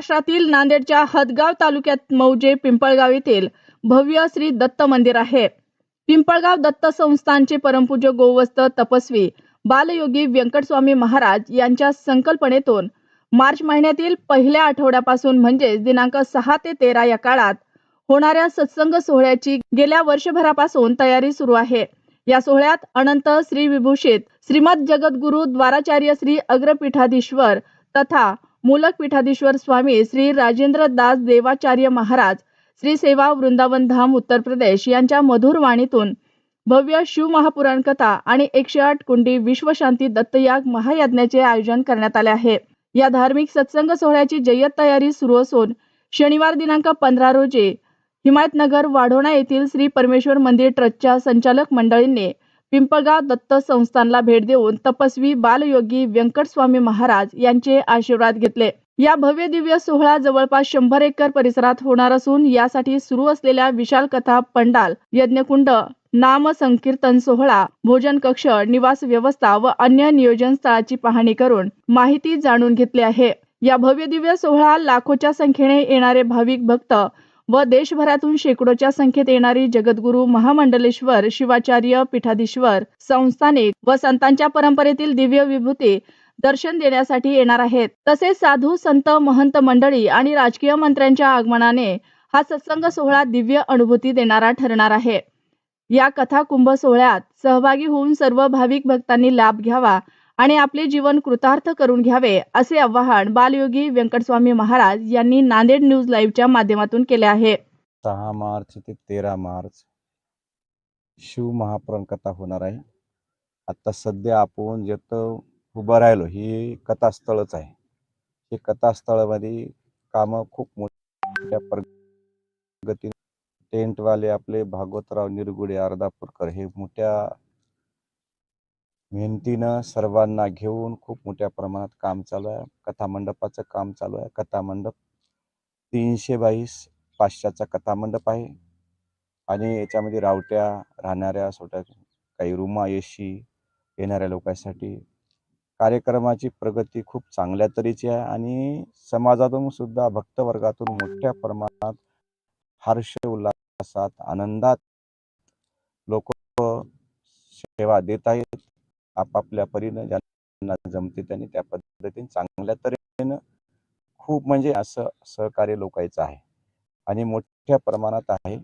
महाराष्ट्रातील नांदेडच्या हदगाव तालुक्यात मौजे पिंपळगाव येथील भव्य श्री दत्त मंदिर आहे. पिंपळगाव दत्त संस्थानचे परमपूज्य गोवस्त तपस्वी बालयोगी व्यंकटस्वामी महाराज यांच्या संकल्पनेतून मार्च महिन्यातील पहिल्या आठवड्यापासून म्हणजेच दिनांक सहा ते तेरा या काळात होणाऱ्या सत्संग सोहळ्याची गेल्या वर्षभरापासून तयारी सुरू आहे. या सोहळ्यात अनंत श्री विभूषित श्रीमद जगद्गुरु द्वाराचार्य श्री अग्रपीठाधीश्वर तथा मूलक पीठाधीश्वर स्वामी श्री राजेंद्र दास देवाचार्य महाराज श्री सेवा वृंदावन धाम उत्तर प्रदेश यांच्या मधुर वाणीतून भव्य शिव महापुराण कथा आणि एकशे आठ कुंडी विश्वशांती दत्तयाग महायज्ञाचे आयोजन करण्यात आले आहे. या धार्मिक सत्संग सोहळ्याची जय्यत तयारी सुरू असून शनिवार दिनांक पंधरा रोजी हिमायतनगर वाढोणा येथील श्री परमेश्वर मंदिर ट्रस्टच्या संचालक मंडळींनी पिंपळगाव दत्त संस्थानला भेट देऊन तपस्वी बालयोगी व्यंकटस्वामी महाराज यांचे आशीर्वाद घेतले. या भव्य दिव्य सोहळा जवळपास शंभर एकर परिसरात होणार असून यासाठी सुरू असलेल्या विशाल कथा पंडाल यज्ञकुंड नाम संकीर्तन सोहळा भोजन कक्ष निवास व्यवस्था व अन्य नियोजन स्थळाची पाहणी करून माहिती जाणून घेतली आहे. या भव्य दिव्य सोहळा लाखोच्या संख्येने येणारे भाविक भक्त व देशभरातून शेकडोच्या संख्येत येणारी जगद्गुरु महामंडलेश्वर शिवाचार्य पीठाधीश्वर संस्थानिक व संतांच्या परंपरेतील दिव्य विभूती दर्शन देण्यासाठी येणार आहेत. तसेच साधू संत महंत मंडळी आणि राजकीय मंत्र्यांच्या आगमनाने हा सत्संग सोहळा दिव्य अनुभूती देणारा ठरणार आहे. या कथा कुंभ सोहळ्यात सहभागी होऊन सर्व भाविक भक्तांनी लाभ घ्यावा आणि आपले जीवन कृतार्थ करून घ्यावे असे आवाहन बालयोगी व्यंकटस्वामी महाराज यांनी नांदेड न्यूज लाईव्हच्या माध्यमातून केले आहे. सहा मार्च ते तेरा मार्च शिव महापुराण कथा होणार आहे. आता सध्या आपण जिथं उभं राहिलो ही कथास्थळच आहे. हे कथास्थळामध्ये कामं खूप मोठ्या प्रगती टेंटवाले आपले भागवतराव निरगुडे अर्धापूरकर हे मोठ्या मेहनतीनं सर्वांना घेऊन खूप मोठ्या प्रमाणात काम चालू आहे. कथामंडपाचं काम चालू आहे. कथामंडप तीनशे बाईस पाचशेचा कथामंडप आहे. आणि याच्यामध्ये रावट्या राहणाऱ्या सोट्या काही रुमा एशी येणाऱ्या लोकांसाठी कार्यक्रमाची प्रगती खूप चांगल्या तऱ्हेची आहे. आणि समाजातून सुद्धा भक्तवर्गातून मोठ्या प्रमाणात हर्ष उल्हासात आनंदात लोक सेवा देत आहेत. आपापल्या परीनं ज्यांना जमते त्यांनी त्या पद्धतीने चांगल्या तऱ्हेनं खूप म्हणजे असं सहकार्य लोकायचं आहे. आणि मोठ्या प्रमाणात आहे.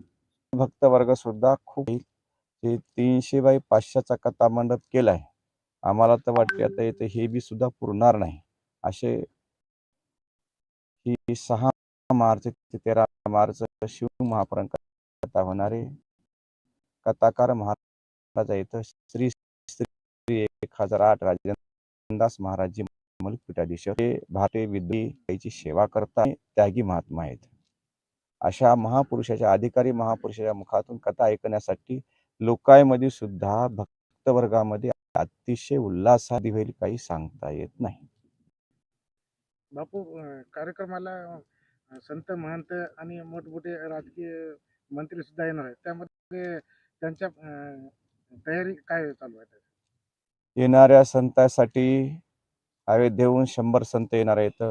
भक्तवर्ग सुद्धा खूप ते तीनशे बाय पाचशेचा कथा मंडप केला आहे आम्हाला तर वाटते आता येते हे बी सुद्धा पुरणार नाही. असे ही सहा मार्च ते तेरा मार्च शिव महापुराण कथा होणारे कथाकार महाराजा इथं श्री एक हजार आठ राजेंद्रदास महाराजजी मुलक पीठाधीश हे भारतीय विद्याची सेवा करता त्यागी महात्मा आहेत. अशा महापुरुषाच्या अधिकारी महापुरुषाच्या मुखातून कथा ऐकण्यासाठी लोकांमध्ये सुद्धा भक्तवर्गामध्ये अतिशय उल्हास होईल काही सांगता येत नाही. बापू कार्यक्रमाला संत महंत आणि मोठमोठे राजकीय मंत्री सुद्धा येणार आहेत. त्यामध्ये त्यांच्या तयारी काय चालू आहे? येणाऱ्या संतांसाठी अयोध्येहून शंभर संत येणार आहेत.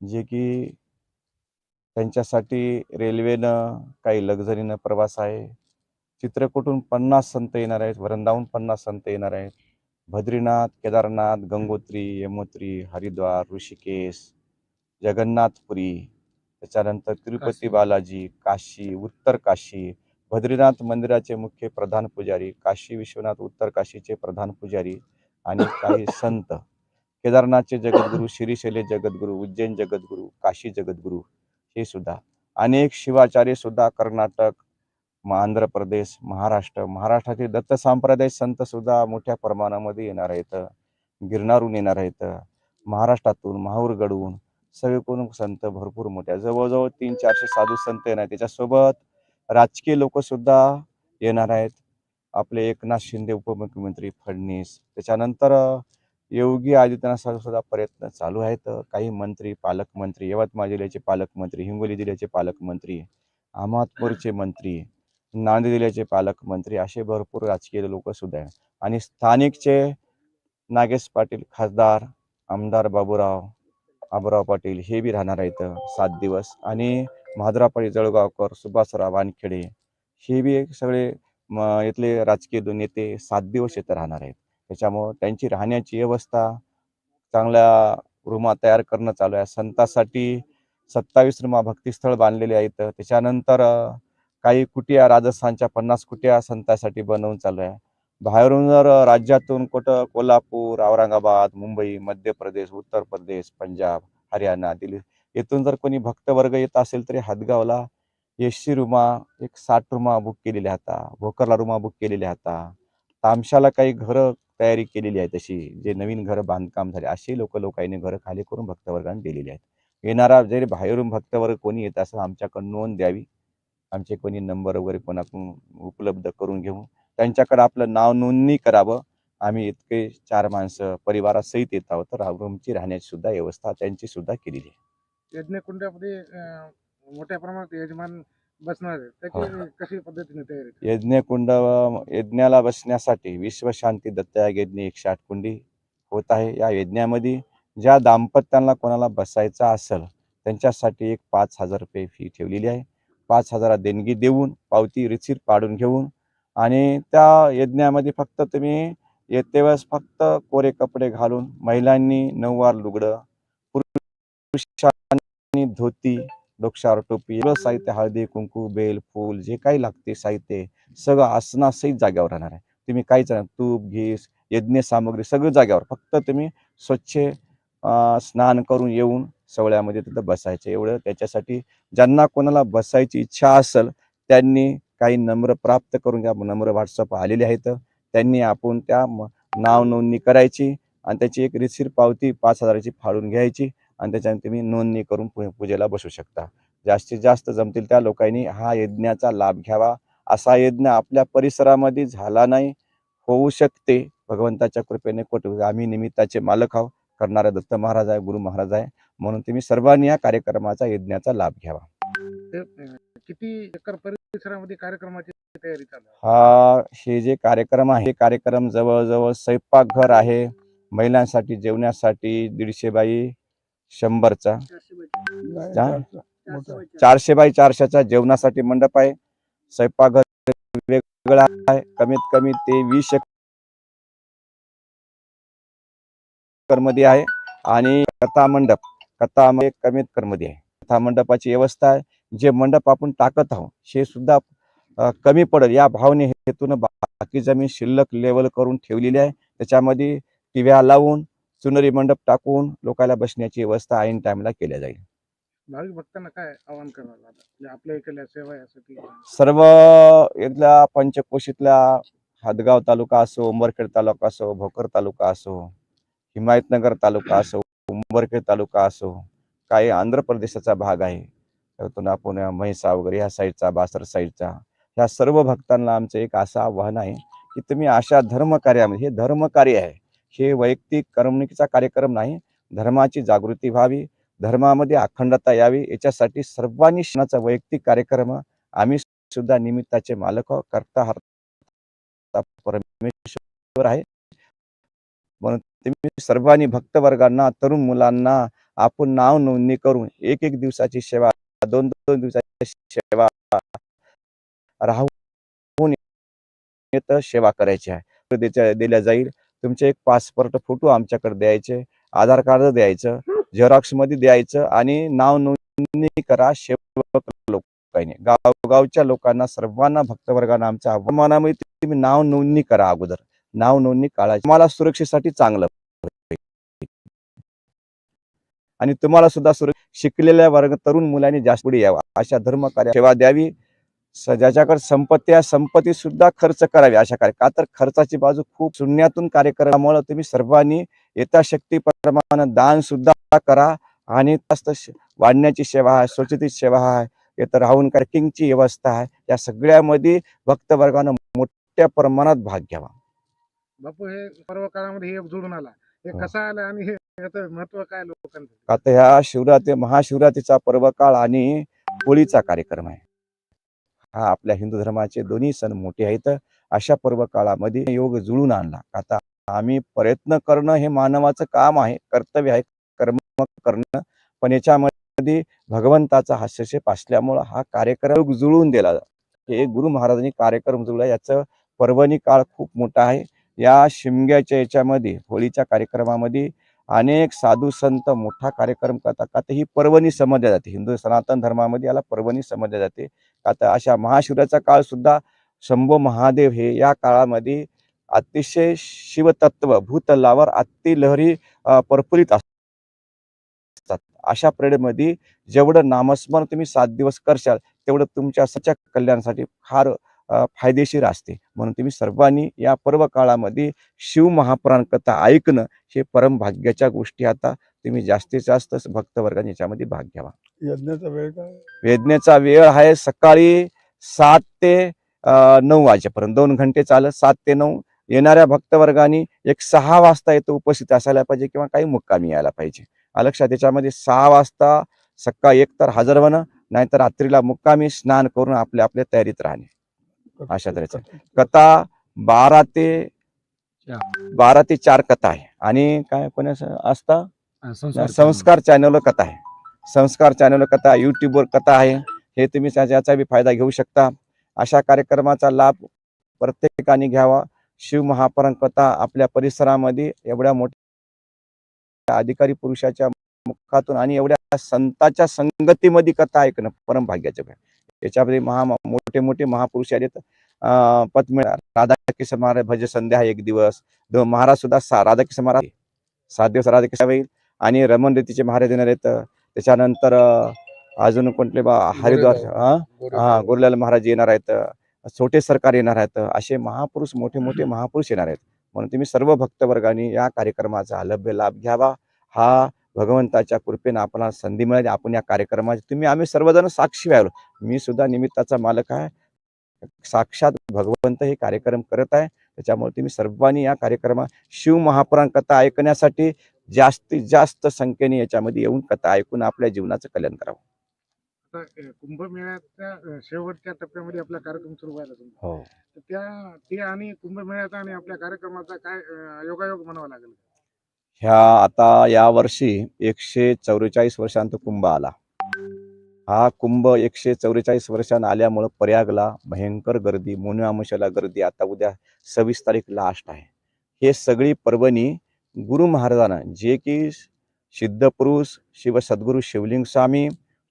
जे की त्यांच्यासाठी रेल्वेनं काही लक्झरीनं प्रवास आहे. चित्रकूटहून पन्नास संत येणार आहेत वृंदाहून पन्नास संत येणार आहेत. बद्रीनाथ केदारनाथ गंगोत्री यमुत्री हरिद्वार ऋषिकेश जगन्नाथपुरी त्याच्यानंतर तिरुपती. बालाजी काशी उत्तर काशी बद्रीनाथ मंदिराचे मुख्य प्रधान पुजारी काशी विश्वनाथ उत्तर काशीचे प्रधान पुजारी आणि काही संत. केदारनाथचे जगद्गुरू श्रीशैले जगद्गुरू उज्जैन जगद्गुरू काशी जगद्गुरू हे सुद्धा. अनेक शिवाचार्य सुद्धा कर्नाटक आंध्र प्रदेश महाराष्ट्र महाराष्ट्रातील दत्त संप्रदाय संत सुद्धा मोठ्या प्रमाणामध्ये येणार आहेत. गिरणारून येणार आहेत. महाराष्ट्रातून माहूरगडहून सगळीकडून संत भरपूर मोठ्या. जवळजवळ तीन चारशे साधू संत येणार त्याच्यासोबत राजकीय लोक सुद्धा येणार आहेत. आपले एकनाथ शिंदे उपमुख्यमंत्री फडणवीस. त्याच्यानंतर योगी आदित्यनाथ सुद्धा प्रयत्न चालू आहेत. काही मंत्री पालकमंत्री यवतमाळ जिल्ह्याचे पालकमंत्री हिंगोली जिल्ह्याचे पालकमंत्री अहमदपूरचे मंत्री नांदेड जिल्ह्याचे पालकमंत्री असे भरपूर राजकीय लोक सुद्धा आहेत. आणि स्थानिकचे नागेश पाटील खासदार आमदार बाबूराव आबराव पाटील हे बी राहणार आहेत सात दिवस. आणि महादरापाडी जळगावकर सुभाषराव वानखेडे हे बी एक सगळे म इथले राजकीय नेते सात दिवस येथे राहणार आहेत. त्याच्यामुळं त्यांची राहण्याची व्यवस्था चांगल्या रुमा तयार करणं चालू आहे. संतासाठी सत्तावीस रूमा भक्तिस्थळ बांधलेले आहेत त्याच्यानंतर काही कुटिया राजस्थानच्या पन्नास कुटिया संतासाठी बनवून चालू आहे. बाहेरून जर राज्यातून कुठं कोल्हापूर औरंगाबाद मुंबई मध्य प्रदेश उत्तर प्रदेश पंजाब हरियाणा दिल्ली येथून जर कोणी भक्तवर्ग येत असेल तरी हातगावला एशी रुमा एक साठ रुमा बुक केलेल्या होता भोकरला रुमा बुक केलेल्या होता तामशाला काही घरं तयारी केलेली आहे तशी जे नवीन घरं बांधकाम झाले अशी लोक लोकांनी घरं खाली करून भक्तवर्गाने दिलेली आहेत. येणारा जरी बाहेरून भक्तवर्ग कोणी येत असेल आमच्याकडं नोंद द्यावी. आमचे कोणी नंबर वगैरे कोणाकडून उपलब्ध करून घेऊ. त्यांच्याकडे आपलं नाव नोंदणी करावं. आम्ही इतके चार माणसं परिवारासहित येत आहोत. तर रूमची राहण्याची सुद्धा व्यवस्था त्यांची सुद्धा केलेली आहे. यज्ञकुंडामध्ये मोठ्या प्रमाणात यजमान बसणार आहे कशी पद्धतीने तयारी यज्ञकुंड यज्ञाला बसण्यासाठी विश्वशांती दत्तयाग यज्ञ एकशे आठ कुंडी होत आहे. या यज्ञामध्ये ज्या दाम्पत्यांना कोणाला बसायचं असेल त्यांच्यासाठी एक पाच हजार रुपये फी ठेवलेली आहे. पाच हजारा देणगी देऊन पावती रिसीट काढून घेऊन आणि त्या यज्ञामध्ये फक्त तुम्ही येते वेळेस फक्त कोरे कपडे घालून महिलांनी नऊवार लुगडं पुरुषांनी धोती डोक्षावर टोपी सगळं साहित्य हळदी कुंकू बेल फूल जे काही लागते साहित्य सगळं आसनासहित जाग्यावर राहणार आहे. तुम्ही काहीच नाही तूप घीस यज्ञ सामग्री सगळं जाग्यावर फक्त तुम्ही स्वच्छ स्नान करून येऊन सवळ्यामध्ये तिथं बसायचं. एवढं त्याच्यासाठी ज्यांना कोणाला बसायची इच्छा असेल त्यांनी काही नम्र प्राप्त करून घ्या. नम्र व्हॉट्सअप आलेले आहेत. त्यांनी आपण त्या नाव नोंदणी करायची आणि त्याची एक रिसिर पावती पाच हजाराची फाडून घ्यायची. आणि त्याच्याने तुम्ही नोंदणी करून पूजेला बसू शकता. जास्तीत जास्त जमतील त्या लोकांनी हा यज्ञाचा लाभ घ्यावा. असा यज्ञ आपल्या परिसरामध्ये झाला नाही होऊ शकते. भगवंताच्या कृपेने कोट आम्ही निमित्ताचे मालक आहोत. करणारा दत्त महाराज आहे गुरु महाराज आहे. म्हणून तुम्ही सर्वांनी या कार्यक्रमाचा यज्ञाचा लाभ घ्यावा. किती एकर परिसरामध्ये कार्यक्रमाची तयारी हा हे जे कार्यक्रम आहे कार्यक्रम जवळजवळ स्वयंपाकघर आहे. महिलांसाठी जेवण्यासाठी दीडशे बाई शंभरचा? चारशे. बाय चारशेचा जेवणासाठी मंडप आहे. स्वयंपाकघर वेगवेगळा आहे. कमीत कमी ते वीस एकरमध्ये आहे. आणि कथा मंडप. कथा कमीत कर मध्ये आहे. कथा मंडपाची व्यवस्था आहे. जे मंडप आपण टाकत आहोत हे सुद्धा कमी पडेल. या भावने हेतून बाकी जमीन शिल्लक लेवल करून ठेवलेली आहे. त्याच्यामध्ये टिव्या लावून चुनरी मंडप टाकून लोकांना बसण्याची व्यवस्था ऐन टाइमला केल्या जाईल. भाविक भक्तांना काय आवाहन करणार आता आपल्या इकडल्या सेवा यासाठी? सर्व इथल्या पंचकोशीतल्या हादगाव तालुका असो उंबरखेड तालुका असो भोकर तालुका असो हिमायतनगर तालुका असो उंबरखेड तालुका असो काही आंध्र प्रदेशाचा भाग आहे. त्यातून आपण म्हैसा वगैरे ह्या साईडचा बासर साईडचा ह्या सर्व भक्तांना आमचं एक असं आव्हान आहे की तुम्ही अशा धर्मकार्यामध्ये हे धर्मकार्य आहे. हे वैयक्तिक करमणुकीचा कार्यक्रम नाही धर्माची जागृती व्हावी धर्मामध्ये अखंडता यावी याच्यासाठी सर्वांनी क्षणाचा वैयक्तिक कार्यक्रम आम्ही सुद्धा निमित्ताचे मालक करता हरता परमेश्वर आहे. म्हणून तुम्ही सर्वांनी भक्तवर्गांना तरुण मुलांना आपण नाव नोंदणी करून एक एक दिवसाची सेवा दोन दोन दिवसाची सेवा राहून सेवा करायची आहे. दिल्या जाईल. तुमचे एक पासपोर्ट फोटो आमच्याकडे द्यायचे आधार कार्ड द्यायचं झेरॉक्समध्ये द्यायचं आणि नाव नोंदणी करा सेवक लोकांनी गावगावच्या लोकांना सर्वांना भक्तवर्गांना आमच्या आव्हानामध्ये तुम्ही नाव नोंदणी करा अगोदर. नाव नोंदणी काढायची तुम्हाला सुरक्षेसाठी चांगलं. आणि तुम्हाला सुद्धा सुरक्षित शिकलेल्या वर्ग तरुण मुलांनी जास्त पुढे यावा. अशा धर्म कार्य सेवा द्यावी. ज्याच्याकडे संपत्ती आहे संपत्ती सुद्धा खर्च करावी अशा कार्य का तर खर्चाची बाजू खूप शून्यातून कार्यक्रमामुळे तुम्ही सर्वांनी यथाशक्ती प्रमाणे दान सुद्धा करा आणि वाढण्याची सेवा आहे स्वच्छतेची सेवा आहे इथं राहून पार्किंगची व्यवस्था आहे या सगळ्यामध्ये भक्तवर्गानं मोठ्या प्रमाणात भाग घ्यावा. बापू हे पर्व काळामध्ये हे जोडून आला. हे हो. कसं आलं आणि हे महत्त्व काय लोकांचं? आता ह्या शिवरात्री महाशिवरात्रीचा पर्व काळ आणि होळीचा कार्यक्रम आहे. हा आपल्या हिंदू धर्माचे दोन्ही सण मोठे आहेत. अशा पर्व काळामध्ये योग जुळून आणला. आता आम्ही प्रयत्न करणं हे मानवाचं काम आहे. कर्तव्य आहे. कर्म करणं. पण याच्यामध्ये भगवंताचा हस्तक्षेप असल्यामुळं हा कार्यक्रम जुळवून दिला. हे गुरु महाराजांनी कार्यक्रम जुळला. याचं पर्वणी काळ खूप मोठा आहे. या शिमग्याच्या याच्यामध्ये होळीच्या कार्यक्रमामध्ये अनेक साधू संत मोठा कार्यक्रम करतात. का तर ही पर्वणी समजल्या जाते. हिंदू सनातन धर्मामध्ये याला पर्वणी समजल्या जाते. आता अशा महाशिवराचा काळ सुद्धा शंभो महादेव हे या काळामध्ये अतिशय शिवतत्व भूतलावर अति लहरी प्रफुल्लित असतात. अशा प्रेडेमध्ये जेवढं नामस्मरण तुम्ही सात दिवस करशाल तेवढं तुमच्या सच्या कल्याणासाठी फार फायदेशीर असते. म्हणून तुम्ही सर्वांनी या पर्व काळामध्ये शिव महापुराण कथा ऐकणं हे परम भाग्याच्या गोष्टी. आता तुम्ही जास्तीत जास्त भक्तवर्गाने याच्यामध्ये भाग घ्यावा. यज्ञाचा वेळ काय? वेदनेचा वेळ आहे सकाळी सात ते नऊ वाजेपर्यंत. दोन घंटे चालत सात ते नऊ. येणाऱ्या भक्तवर्गाने एक सहा वाजता येतो उपस्थित असायला पाहिजे किंवा काही मुक्कामी यायला पाहिजे. आ लक्षात त्याच्यामध्ये सहा वाजता सकाळी एक तर हजर होणं नाहीतर रात्रीला मुक्कामी स्नान करून आपल्या आपल्या तयारीत राहणे. अशा तऱ्हेचं. कथा बारा ते बारा ते चार कथा आहे. आणि काय असं असतं? संस्कार चॅनलवर कथा आहे. संस्कार चॅनलवर कथा युट्यूबवर कथा आहे. हे तुम्ही त्याचा याचा बी फायदा घेऊ शकता. अशा कार्यक्रमाचा लाभ प्रत्येकाने घ्यावा. शिव महापरण कथा आपल्या परिसरामध्ये एवढ्या मोठ्या अधिकारी पुरुषाच्या मुखातून आणि एवढ्या संताच्या संगतीमध्ये कथा ऐकणं परम भाग्याचं. याच्यामध्ये महा मोठे मोठे महापुरुष आहेत अं, पद्मे राधाकिशन महाराज भज संध्या आहे एक दिवस. दो महाराज सुद्धा सा राधाकिशन महाराज सात दिवस राधाकिशन होईल आणि रमण रीतीचे महाराज येणार आहेत. त्याच्यानंतर अजून कोणते बा हरिद्वार हा? हा गोरलाल महाराज येणार आहेत. छोटे सरकार येणार आहेत. असे महापुरुष मोठे मोठे महापुरुष येणार आहेत. म्हणून तुम्ही सर्व भक्तवर्गाने या कार्यक्रमाचा अलभ्य लाभ घ्यावा. हा भगवंताच्या कृपेने आपल्याला संधी मिळाली. आपण या कार्यक्रमाची तुम्ही आम्ही सर्वजण साक्षी व्हायलो. मी सुद्धा निमित्ताचा मालक आहे. साक्षात भगवंत हे कार्यक्रम करत आहे. त्याच्यामुळे तुम्ही सर्वांनी या कार्यक्रमात शिव महापुराण कथा ऐकण्यासाठी जास्तीत जास्त संख्येने याच्यामध्ये येऊन कथा ऐकून आपल्या जीवनाचं कल्याण करावं. कुंभमेळ्याच्या शेवटच्या टप्प्यामध्ये आपला कार्यक्रम सुरू व्हायला हो. त्या ते आणि कुंभमेळ्याचा आणि आपल्या कार्यक्रमाचा काय योगायोग म्हणावा लागेल ह्या आता या वर्षी एकशे चौवेचाळीस वर्षांत कुंभ आला. हा कुंभ एकशे चौवेचाळीस वर्षांना आल्यामुळं प्रयागला भयंकर गर्दी मोनआमशाला गर्दी आता उद्या सव्वीस तारीख लास्ट आहे. हे सगळी पर्वणी गुरु महाराजांना जे की सिद्धपुरुष शिव सद्गुरू शिवलिंग स्वामी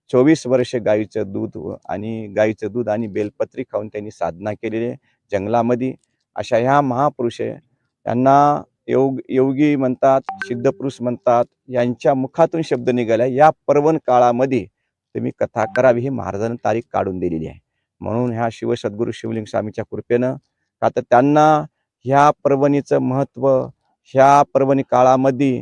चोवीस वर्षे गाईचं दूध आणि गाईचं दूध आणि बेलपत्री खाऊन त्यांनी साधना केलेली आहे जंगलामध्ये. अशा ह्या महापुरुष त्यांना यांना योग योगी म्हणतात सिद्धपुरुष म्हणतात यांच्या मुखातून शब्द निघाला. या पर्वन काळामध्ये तुम्ही कथा करावी ही महाराजांनी तारीख काढून दिलेली आहे. म्हणून ह्या शिवसद्गुरू शिवलिंग स्वामीच्या कृपेनं का तर त्यांना ह्या पर्वणीचं महत्त्व ह्या पर्वणी काळामध्ये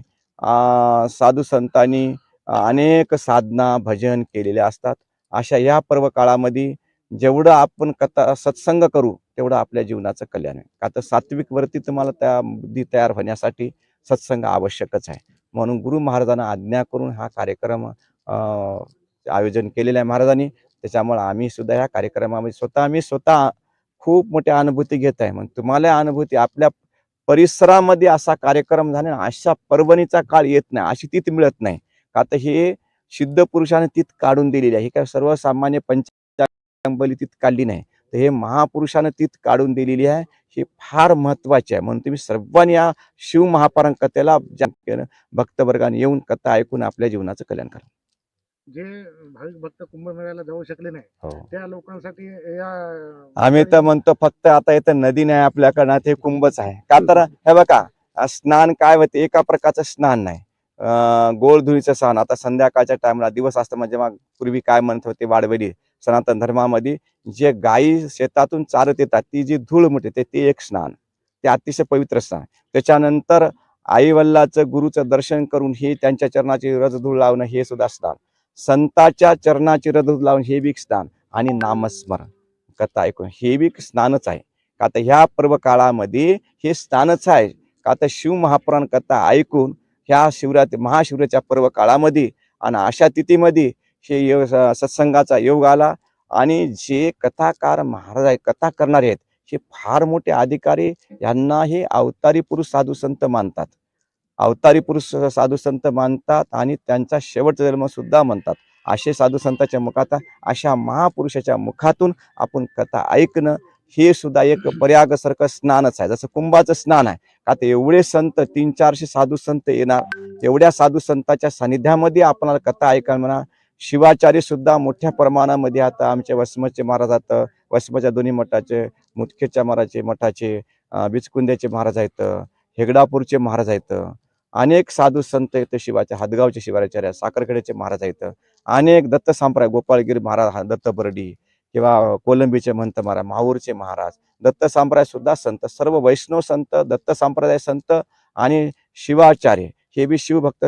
साधू संतांनी अनेक साधना भजन केलेले असतात. अशा या पर्व काळामध्ये जेवढं आपण कथा सत्संग करू तेवढं आपल्या जीवनाचं कल्याण आहे. का तर सात्विक वरती तुम्हाला त्या बुद्धी तयार होण्यासाठी सत्संग आवश्यकच आहे. म्हणून गुरु महाराजांना आज्ञा करून हा कार्यक्रम आयोजन केलेलं आहे महाराजांनी. त्याच्यामुळे आम्ही सुद्धा ह्या कार्यक्रमामध्ये स्वतः आम्ही स्वतः खूप मोठ्या अनुभूती घेत आहे. मग तुम्हाला अनुभूती आपल्या परिसरामध्ये असा कार्यक्रम झाला अशा पर्वणीचा काळ येत नाही अशी तीत मिळत नाही. का तर हे सिद्ध पुरुषाने तीत काढून दिलेली आहे. हे काय सर्वसामान्य पंचांबली तीत काढली नाही. तर हे महापुरुषानं तीत काढून दिलेली आहे. ही फार महत्वाची आहे. म्हणून तुम्ही सर्वांनी या शिव महापारण कथेला भक्तवर्गाने येऊन कथा ऐकून आपल्या जीवनाचं कल्याण करा. जे भाविक भक्त कुंभमेळ्याला जाऊ शकले नाही हो. त्या लोकांसाठी या आम्ही तर म्हणतो फक्त आता इथं नदी नाही आपल्याकडं ते कुंभच आहे. का तर हे बघा स्नान काय होते? एका प्रकारचं स्नान नाही. गोळधुळीचं सण आता संध्याकाळच्या टाइमला दिवस असतं म्हणजे मग पूर्वी काय म्हणत होते वाडवडी सनातन धर्मामध्ये जे गायी शेतातून चारत येतात ती जी धूळ म्हणते ते ते एक स्नान. ते अतिशय पवित्र स्नान. त्याच्यानंतर आईवल्लाचं गुरुचं दर्शन करून हे त्यांच्या चरणाची रजधूळ लावणं हे सुद्धा स्नान. संताच्या चरणाची रजधूळ लावून हे बी स्नान आणि नामस्मरण. कथा ऐकून. हे बी स्नानच आहे. का तर ह्या पर्व काळामध्ये हे स्नानच आहे. का तर शिव महापुराण कथा ऐकून ह्या शिवरात्री महाशिवराच्या पर्व काळामध्ये आणि अशा तिथीमध्ये हे योग सत्संगाचा योग आला आणि जे कथाकार महाराज आहेत कथा करणारे आहेत हे फार मोठे अधिकारी यांना हे अवतारी पुरुष साधू संत मानतात. अवतारी पुरुष साधू संत मानतात आणि त्यांचा शेवटचा जन्म सुद्धा म्हणतात. असे साधू संतांच्या मुखात अशा महापुरुषाच्या मुखातून आपण कथा ऐकणं हे सुद्धा एक पर्यागसारखं स्नानच आहे. जसं कुंभाचं स्नान आहे. का ते एवढे संत तीन चारशे साधू संत येणार. एवढ्या साधू संतांच्या सानिध्यामध्ये आपणाला कथा ऐकायला म्हणा शिवाचारी सुद्धा मोठ्या प्रमाणामध्ये आता आमच्या वसमतचे महाराज आता वसमच्या दोन्ही मठाचे मुतखेच्या महाराजचे मठाचे बिचकुंद्याचे महाराज आहेत. हेगडापूरचे महाराज आहेत. अनेक साधू संत आहेत शिवाचे हादगावचे शिवाचार्य साखरखेड्याचे महाराज आहेत. अनेक दत्त संप्रदाय गोपाळगिरी महाराज दत्त बर्डी किंवा कोलंबीचे महंत महाराज माहूरचे महाराज दत्त संप्रदाय सुद्धा संत सर्व वैष्णव संत दत्त संप्रदाय संत आणि शिवाचार्य. हे बी शिवभक्त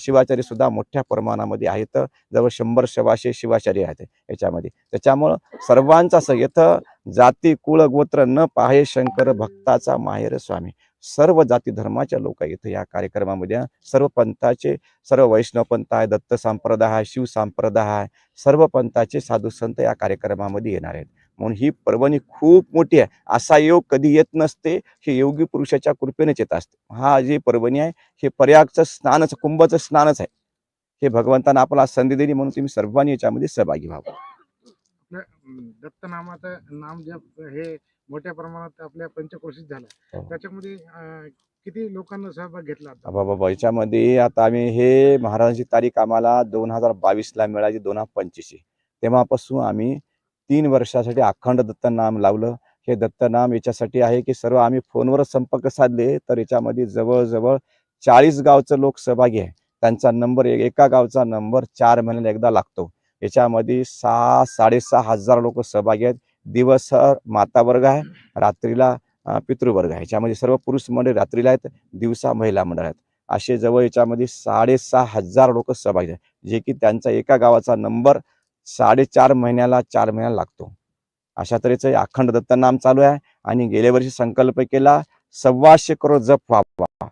शिवाचार्य सुद्धा मोठ्या प्रमाणामध्ये आहेत. जवळ शंभर सव्वाशे शिवाचार्य आहेत याच्यामध्ये. त्याच्यामुळं सर्वांचा असं इथं जाती कुळ गोत्र न पाहे शंकर भक्ताचा माहेर स्वामी. सर्व जाती धर्माच्या लोक इथं या कार्यक्रमामध्ये. सर्व पंथाचे सर्व वैष्णव पंथ आहे दत्त संप्रदाय आहे शिव संप्रदाय आहे. सर्व पंथाचे साधू संत या कार्यक्रमामध्ये येणार आहेत. म्हणून ही पर्वणी खूप मोठी आहे. असा योग कधी येत नसते हे योगी पुरुषाच्या कृपेनेच येत असते. हा जी पर्वणी आहे हे पर्यागचं स्नानच कुंभचं स्नानच आहे. हे भगवंतानं आपला संधी दिली म्हणून तुम्ही सर्वांनी याच्यामध्ये सहभागी व्हावं. आपल्या अं, दत्त नामाचं नाम जप हे मोठ्या प्रमाणात आपल्या पंचकोशीत झालं. हो. त्याच्यामध्ये किती लोकांना सहभाग घेतला बाबा बाबा याच्यामध्ये आता आम्ही हे महाराजांची तारीख आम्हाला दोन हजार बावीसला मिळाली दोन हजार पंचवीसची. तेव्हापासून आम्ही तीन वर्षासाठी अखंड दत्तनाम लावलं. हे दत्तनाम याच्यासाठी आहे की सर्व आम्ही फोनवरच संपर्क साधले तर याच्यामध्ये जवळजवळ चाळीस गावचं लोक सहभागी आहे. त्यांचा नंबर एका गावचा नंबर चार महिन्याला एकदा लागतो. याच्यामध्ये सहा साडेसहा हजार लोक सहभागी आहेत. दिवस माता वर्ग आहे रात्रीला पितृवर्ग आहे. याच्यामध्ये सर्व पुरुष मंडळी रात्रीला आहेत दिवसा महिला मंडळ आहेत. असे जवळ याच्यामध्ये साडेसहा हजार लोक सहभागी आहेत. जे की त्यांचा एका गावाचा नंबर साडेचार महिन्याला चार महिन्याला लागतो. अशा तऱ्हेचं अखंड दत्तनाम चालू आहे आणि गेल्या वर्षी संकल्प केला सव्वाशे करोड जप व्हावा.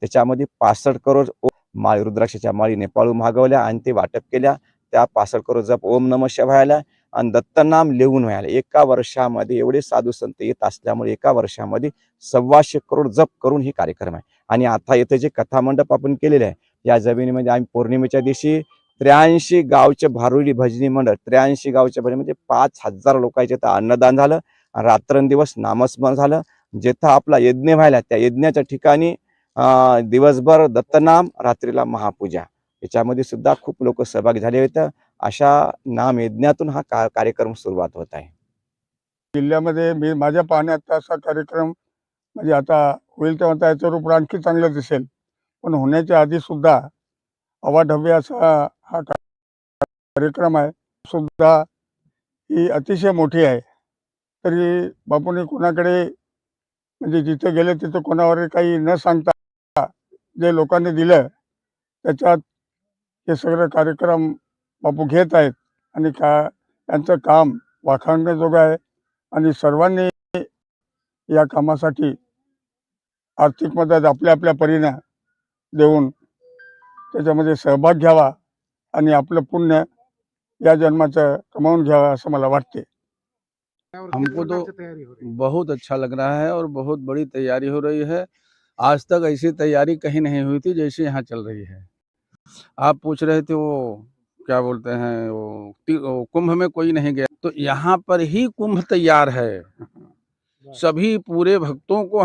त्याच्यामध्ये पासष्ट करोड ओ- माळी रुद्राक्षाच्या माळी नेपाळू मागवल्या आणि ते वाटप केल्या. त्या पासष्ट करोड जप ओम नम शिवायला आणि दत्तनाम लिहून व्हायला. एका वर्षामध्ये एवढे साधू संत येत असल्यामुळे एका वर्षामध्ये सव्वाशे करोड जप करून हे कार्यक्रम आहे. आणि आता येथे जे कथामंडप आपण केलेले आहे या जमिनीमध्ये आम्ही पौर्णिमेच्या दिवशी त्र्याऐंशी गावचे भारुडी भजनी मंडळ त्र्याऐंशी गावचे भजनी म्हणजे पाच हजार लोकांचे तर अन्नदान झालं. रात्रंदिवस नामस्मरण झालं. जेथं आपला यज्ञ व्हायला त्या यज्ञाच्या ठिकाणी दिवसभर दत्तनाम रात्रीला महापूजा. याच्यामध्ये सुद्धा खूप लोक सहभागी झाले होते. अशा नाम यज्ञातून हा का कार्यक्रम सुरुवात होत आहे. जिल्ह्यामध्ये मी माझ्या पाहण्यात असा कार्यक्रम म्हणजे आता होईल तेव्हा त्याचं रूप आणखी चांगलं दिसेल. पण होण्याच्या आधी सुद्धा अवाढव्य असा हा कार्यक्रम आहे. सुद्धा ही अतिशय मोठी आहे. तरी बापूने कोणाकडे म्हणजे जिथे गेले तिथं कोणावर काही न सांगता जे लोकांनी दिलं त्याच्यात हे सगळं कार्यक्रम बापू घेत आहेत. आणि का त्यांचं काम वाखाणण्याजोगं आहे. आणि सर्वांनी या कामासाठी आर्थिक मदत आपल्या आपल्या परीनं देऊन त्याच्यामध्ये सहभाग घ्यावा. आणि आपलं पुण्य या जन्माचं कमावून घ्यावं असं मला वाटते हमको तो? बहुत अच्छा लग रहा है और बहुत बड़ी तैयारी हो रही है। आज तक ऐसी तैयारी कहीं नहीं हुई थी जैसे यहाँ चल रही है। आप पूछ रहे थे वो क्या बोलते हैं वो, वो कुंभ में कोई नहीं गया। तो यहाँ पर ही कुंभ तैयार है। सभी पूरे भक्तों को